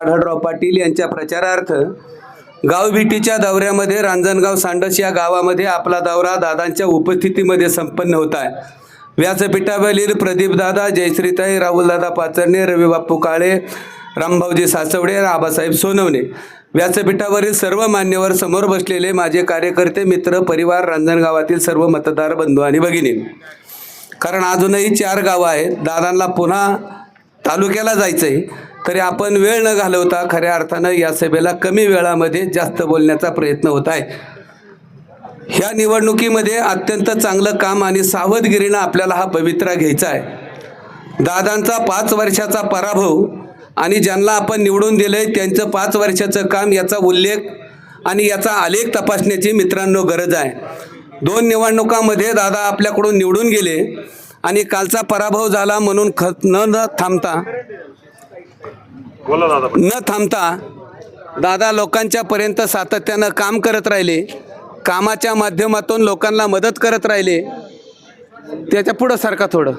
आढळराव पाटील यांच्या प्रचारार्थ गावभेटीच्या दौऱ्यामध्ये रांजणगाव सांडस या गावामध्ये आपला दौरा दादांच्या उपस्थितीमध्ये संपन्न होत आहे. व्यासपीठावरील प्रदीपदादा जयश्रीताई राहुलदादा पाचरणे रविबापू काळे रामभाऊजी सासवडे आबासाहेब सोनवणे. व्यासपीठावरील सर्व मान्यवर समोर बसलेले माझे कार्यकर्ते मित्र परिवार रांजणगावातील सर्व मतदार बंधू आणि भगिनी. कारण अजूनही चार गावं आहेत. दादांना पुन्हा तालुक्याला जायचं आहे तरी आपण वेळ न घालवता खऱ्या अर्थानं या सभेला कमी वेळामध्ये जास्त बोलण्याचा प्रयत्न होत आहे. ह्या निवडणुकीमध्ये अत्यंत चांगलं काम आणि सावधगिरीनं आपल्याला हा पवित्रा घ्यायचा आहे. दादांचा पाच वर्षाचा पराभव आणि ज्यांना आपण निवडून दिलं आहे त्यांचं पाच वर्षाचं काम याचा उल्लेख आणि याचा आलेख तपासण्याची मित्रांनो गरज आहे. दोन निवडणुकामध्ये दादा आपल्याकडून निवडून गेले आणि कालचा पराभव झाला म्हणून ख न न थांबता बोला दादा न थांबता दादा लोकांच्या पर्यंत सातत्यानं काम करत राहिले. कामाच्या माध्यमातून लोकांना मदत करत राहिले. त्याच्या पुढं सारखा थोडं.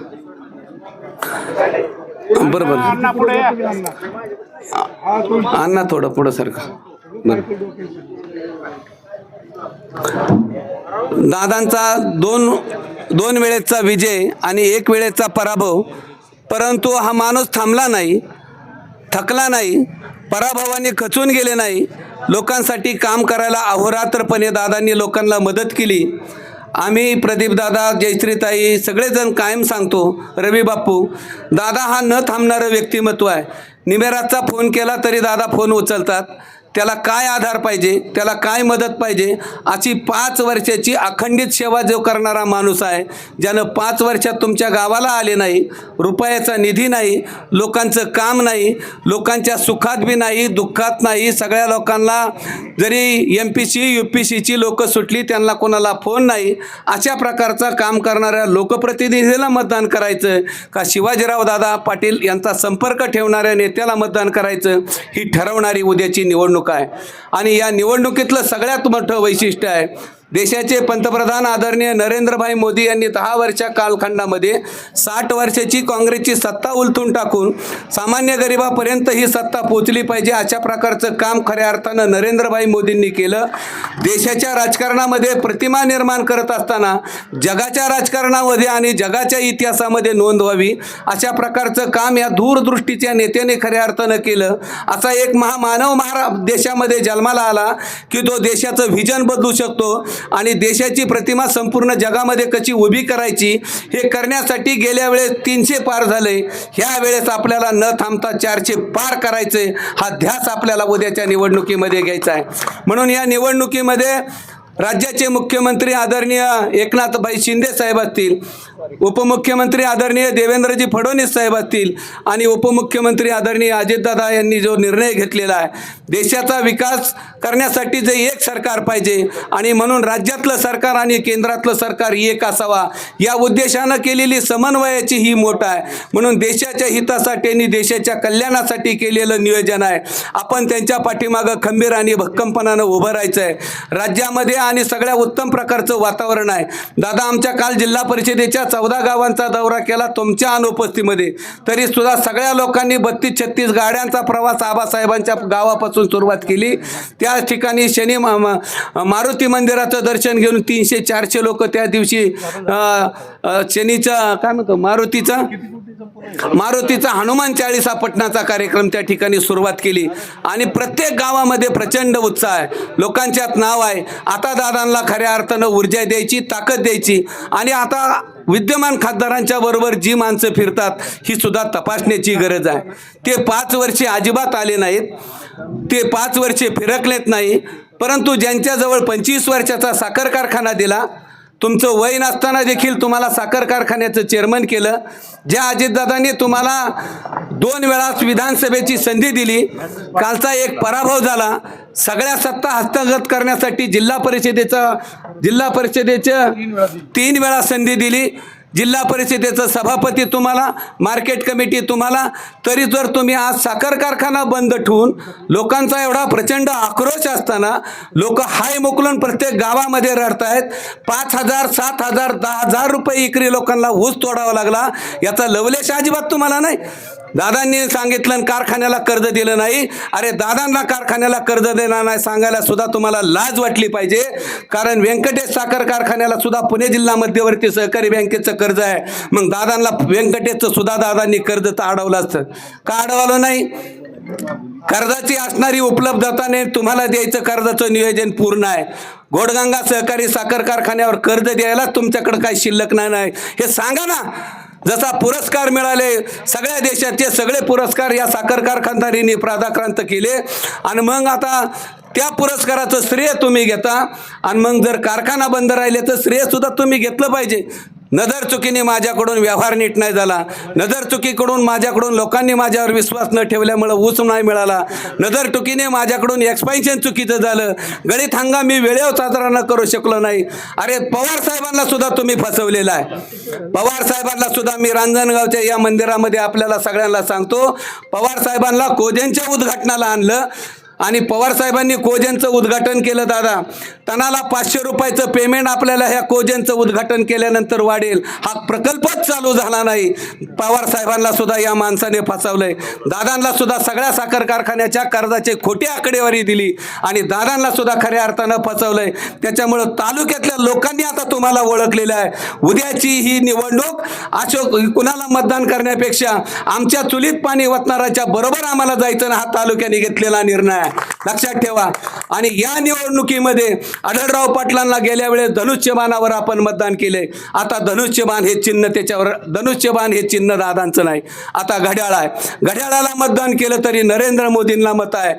बरोबर. अण्णा थोडं पुढं सारखं. बरं. दादांचा दोन दोन वेळेचा विजय आणि एक वेळेचा पराभव. परंतु हा माणूस थांबला नाही. थकला नाही पराभवाने खचून गेले नाही. लोकांसाठी काम करायला अहोरात्रपणे दादांनी लोकांना मदत केली. आम्ही प्रदीपदादा जयश्रीताई सगळेजण कायम सांगतो रवी बाप्पू दादा हा न थांबणारं व्यक्तिमत्व आहे. निमेरातचा फोन केला तरी दादा फोन उचलतात. त्याला काय आधार पाहिजे? त्याला काय मदत पाहिजे? अशी पाच वर्षाची अखंडित सेवा जो करणारा माणूस आहे ज्यानं पाच वर्षात तुमच्या गावाला आले नाही रुपयाचा निधी नाही लोकांचं काम नाही लोकांच्या सुखात बी नाही दुःखात नाही सगळ्या लोकांना जरी M P C U P सीची लोकं सुटली त्यांना कोणाला फोन नाही अशा प्रकारचं काम करणाऱ्या लोकप्रतिनिधीला मतदान करायचं का शिवाजीराव दादा पाटील यांचा संपर्क ठेवणाऱ्या नेत्याला मतदान करायचं ही ठरवणारी उद्याची निवडणूक आहे आणि या निवडणुकीतलं सगळ्यात मोठं वैशिष्ट्य आहे देशाचे पंतप्रधान आदरणीय नरेंद्रभाई मोदी यांनी दहा वर्षा कालखंडामध्ये साठ वर्षाची काँग्रेसची सत्ता उलथून टाकून सामान्य गरिबापर्यंत ही सत्ता पोचली पाहिजे अशा प्रकारचं काम खऱ्या अर्थानं नरेंद्रभाई मोदींनी केलं. देशाच्या राजकारणामध्ये प्रतिमा निर्माण करत असताना जगाच्या राजकारणामध्ये आणि जगाच्या इतिहासामध्ये नोंद व्हावी अशा प्रकारचं काम या दूरदृष्टीच्या नेत्याने खऱ्या अर्थानं केलं. असा एक महामानव महारा देशामध्ये जन्माला आला की तो देशाचं व्हिजन बदलू शकतो. आणि देशाची प्रतिमा संपूर्ण जगामध्ये कशी उभी करायची हे करण्यासाठी गेल्या वेळेस तीनशे पार झाले. ह्या वेळेस आपल्याला न थांबता चारशे पार करायचे हा ध्यास आपल्याला उद्याच्या निवडणुकीमध्ये घ्यायचा आहे. म्हणून या निवडणुकीमध्ये राज्याचे मुख्यमंत्री आदरणीय एकनाथभाई शिंदे साहेब असतील उपमुख्यमंत्री आदरणीय देवेंद्रजी फडणवीस साहेब असतील आणि उपमुख्यमंत्री आदरणीय अजितदादा यांनी जो निर्णय घेतलेला आहे देशाचा विकास करण्यासाठी जे एक सरकार पाहिजे आणि म्हणून राज्यातलं सरकार आणि केंद्रातलं सरकार एक असावा या उद्देशानं केलेली समन्वयाची ही मोठ आहे. म्हणून देशाच्या हितासाठी आणि देशाच्या कल्याणासाठी केलेलं नियोजन आहे. आपण त्यांच्या पाठीमागं खंबीर आणि भक्कमपणानं उभं राहायचं आहे राज्यामध्ये आणि सगळ्या उत्तम प्रकारचं वातावरण आहे. दादा आमच्या काल जिल्हा परिषदेच्या चौदा गावांचा दौरा केला तुमच्या अनुपस्थितीमध्ये. तरी सुद्धा सगळ्या लोकांनी बत्तीस छत्तीस गाड्यांचा प्रवास आबासाहेबांच्या गावापासून सुरुवात केली. त्या ठिकाणी शनी मा- मारुती मंदिराचं दर्शन घेऊन तीनशे चारशे लोक त्या दिवशी शनीचा शनीचं काय म्हणतो मारुतीचं? मारुतीचा हनुमान चाळीसा पटनाचा कार्यक्रम त्या ठिकाणी सुरुवात केली. आणि प्रत्येक गावामध्ये प्रचंड उत्साह आहे. लोकांच्यात नाव आहे. आता दादांना खऱ्या अर्थानं ऊर्जा द्यायची ताकद द्यायची. आणि आता विद्यमान खासदारांच्या बरोबर जी माणसं फिरतात ही सुद्धा तपासण्याची गरज आहे. ते पाच वर्षे अजिबात आले नाहीत. ते पाच वर्षे फिरकलेत नाही. परंतु ज्यांच्याजवळ पंचवीस वर्षाचा साखर कारखाना दिला तुमचं वय नसताना देखील तुम्हाला साखर कारखान्याचं चेअरमन केलं. ज्या अजितदादांनी तुम्हाला दोन वेळा विधानसभेची संधी दिली. कालचा एक पराभव झाला. सगळ्या सत्ता हस्तगत करण्यासाठी जिल्हा परिषदेचा जिल्हा परिषदेचं तीन वेळा संधी दिली. जिल्हा परिषदेचं सभापती तुम्हाला मार्केट कमिटी तुम्हाला तरी जर तुम्ही आज साखर कारखाना बंद ठेवून लोकांचा एवढा प्रचंड आक्रोश असताना लोक हाय मोकलून प्रत्येक गावामध्ये रडतायत. पाच हजार सात हजार दहा हजार रुपये इकरी लोकांना ऊस तोडावा लागला. याचा लवलेश अजिबात तुम्हाला नाही. दादांनी सांगितलं आणि कारखान्याला कर्ज दिलं नाही. अरे दादांना कारखान्याला कर्ज देणार नाही सांगायला सुद्धा तुम्हाला लाज वाटली पाहिजे. कारण व्यंकटेश साखर कारखान्याला सुद्धा पुणे जिल्हा मध्यवर्ती सहकारी बँकेचं कर्ज आहे. मग दादांना व्यंकटेशचं सुद्धा दादांनी कर्ज तर अडवलं असतं. का अडवलं नाही? कर्जाची असणारी उपलब्धताने तुम्हाला द्यायचं कर्जाचं नियोजन पूर्ण आहे. घोडगंगा सहकारी साखर कारखान्यावर कर्ज द्यायला तुमच्याकडे काही शिल्लक नाही नाही. हे सांगा ना. जसा पुरस्कार मिळाले सगळ्या देशाचे सगळे पुरस्कार या साखर कारखानदारीने प्राधाक्रांत केले. आणि मग आता त्या पुरस्काराचं श्रेय तुम्ही घेता. आणि मग जर कारखाना बंद राहिले तर श्रेय सुद्धा तुम्ही घेतलं पाहिजे. नजर चुकीने माझ्याकडून व्यवहार नीट नाही झाला. नजर चुकीकडून माझ्याकडून लोकांनी माझ्यावर विश्वास न ठेवल्यामुळं ऊस नाही मिळाला. नजर चुकीने माझ्याकडून एक्सपेन्शन चुकीचं झालं. गणित हंगाम मी वेळेवर साजरा न करू शकलो नाही. अरे पवार साहेबांना सुद्धा तुम्ही फसवलेला आहे. पवार साहेबांना सुद्धा मी रांजणगावच्या या मंदिरामध्ये आपल्याला सगळ्यांना सांगतो. पवार साहेबांना कोजेंच्या उद्घाटनाला आणलं. आणि पवार साहेबांनी उद्घाटन केलं दादा. तणाला पाचशे रुपयाचं पेमेंट आपल्याला ह्या कोजनचं उद्घाटन केल्यानंतर वाढेल. हा प्रकल्पच चालू झाला नाही. पवारसाहेबांना सुद्धा या माणसाने फसवलंय. दादांना सुद्धा सगळ्या साखर कारखान्याच्या कर्जाचे खोटी आकडेवारी दिली आणि दादांना सुद्धा खऱ्या अर्थानं फसवलंय. त्याच्यामुळं तालुक्यातल्या लोकांनी आता तुम्हाला ओळखलेलं आहे. उद्याची ही निवडणूक अशोक कुणाला मतदान करण्यापेक्षा आमच्या चुलीत पाणी वतनाराच्या बरोबर आम्हाला जायचं ना हा तालुक्याने घेतलेला निर्णय आहे. लक्षात ठेवा. आणि या निवडणुकीमध्ये आढळराव पाटलांना गेल्या वेळेस धनुष्यबाणावर आपण मतदान केले. आता धनुष्यबाण हे चिन्ह त्याच्यावर धनुष्यबाण हे चिन्ह दादांचं नाही. आता घड्याळ आहे. घड्याळाला मतदान केलं तरी नरेंद्र मोदींना मत आहे.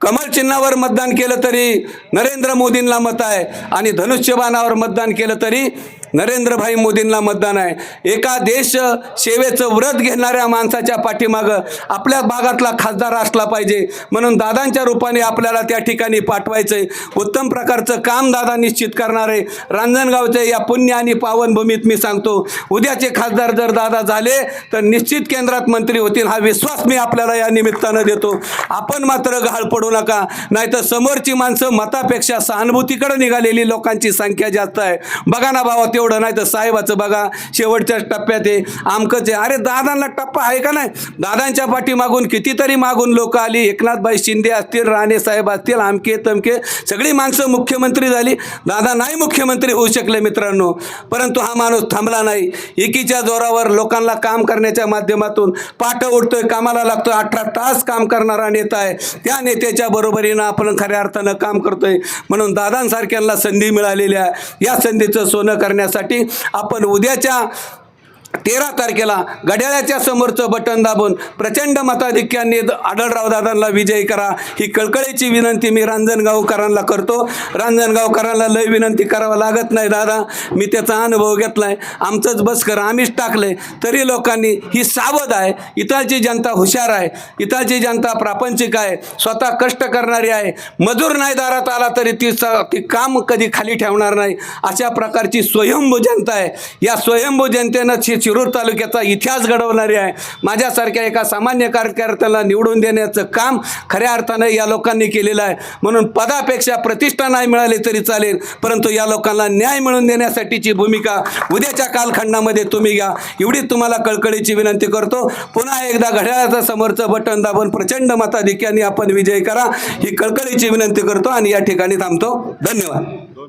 कमल चिन्हावर मतदान केलं तरी नरेंद्र मोदींना मत आहे. आणि धनुष्यबाणावर मतदान केलं तरी नरेंद्रभाई मोदींना मतदान आहे. एका देश सेवेचं व्रत घेणाऱ्या माणसाच्या पाठीमागं आपल्या भागातला खासदार असला पाहिजे. म्हणून दादांच्या रूपाने आपल्याला त्या ठिकाणी पाठवायचं आहे उत्तम प्रकारचं काम दादा निश्चित करणार आहे. रांजणगावच्या या पुण्य आणि पावनभूमीत मी सांगतो उद्याचे खासदार जर दादा झाले तर निश्चित केंद्रात मंत्री होतील हा विश्वास मी आपल्याला या निमित्तानं देतो. आपण मात्र घाळ पडू नका. नाहीतर समोरची माणसं मतापेक्षा सहानुभूतीकडे निघालेली लोकांची संख्या जास्त आहे. बघा ना भावा एवढं नाही तर साहेबाचं बघा शेवटच्या टप्प्यात आहे आमकंच आहे अरे दादांना टप्पा आहे का नाही? दादांच्या पाठीमागून कितीतरी मागून लोक आली. एकनाथभाई शिंदे असतील राणे साहेब असतील आमके तमके सगळी माणसं मुख्यमंत्री झाली. दादा नाही मुख्यमंत्री होऊ शकले मित्रांनो. परंतु हा माणूस थांबला नाही. एकीच्या जोरावर लोकांना काम करण्याच्या माध्यमातून पाठ उठतोय कामाला लागतोय. अठरा तास काम करणारा नेता आहे. त्या नेत्याच्या बरोबरीनं आपण खऱ्या अर्थानं काम करतोय. म्हणून दादांसारख्यांना संधी मिळालेली आहे. या संधीचं सोनं करण्यास करण्यासाठी आपण उद्याच्या तेरा तारखेला घड्याळ्याच्या समोरचं बटन दाबून प्रचंड मताधिक्यांनी आढळराव दादांना विजयी करा. ही कळकळीची विनंती मी रांजणगावकरांना करतो. रांजणगावकरांना लय विनंती करावं लागत नाही दादा. मी त्याचा अनुभव घेतलाय. आमचंच बस करा आम्हीच टाकलंय. तरी लोकांनी ही सावध आहे. इथालची जनता हुशार आहे. इथालची जनता प्रापंचिक आहे. स्वतः कष्ट करणारी आहे. मजूर नाही दारात आला तरी ती स ती काम कधी खाली ठेवणार नाही. अशा प्रकारची स्वयंभू जनता आहे. या स्वयंभू जनतेनं शि शिरूर तालुक्याचा इतिहास घडवणारी आहे. माझ्यासारख्या एका सामान्य कार्यकर्त्याला निवडून देण्याचं काम खऱ्या अर्थानं या लोकांनी केलेलं आहे. म्हणून पदापेक्षा प्रतिष्ठा नाही मिळाली तरी चालेल परंतु या लोकांना न्याय मिळवून देण्यासाठीची भूमिका उद्याच्या कालखंडामध्ये तुम्ही घ्या. एवढीच तुम्हाला कळकळीची विनंती करतो. पुन्हा एकदा घड्याळाचं समोरचं बटन दाबून प्रचंड मताधिक्याने आपण विजय करा. ही कळकळीची विनंती करतो आणि या ठिकाणी थांबतो. धन्यवाद.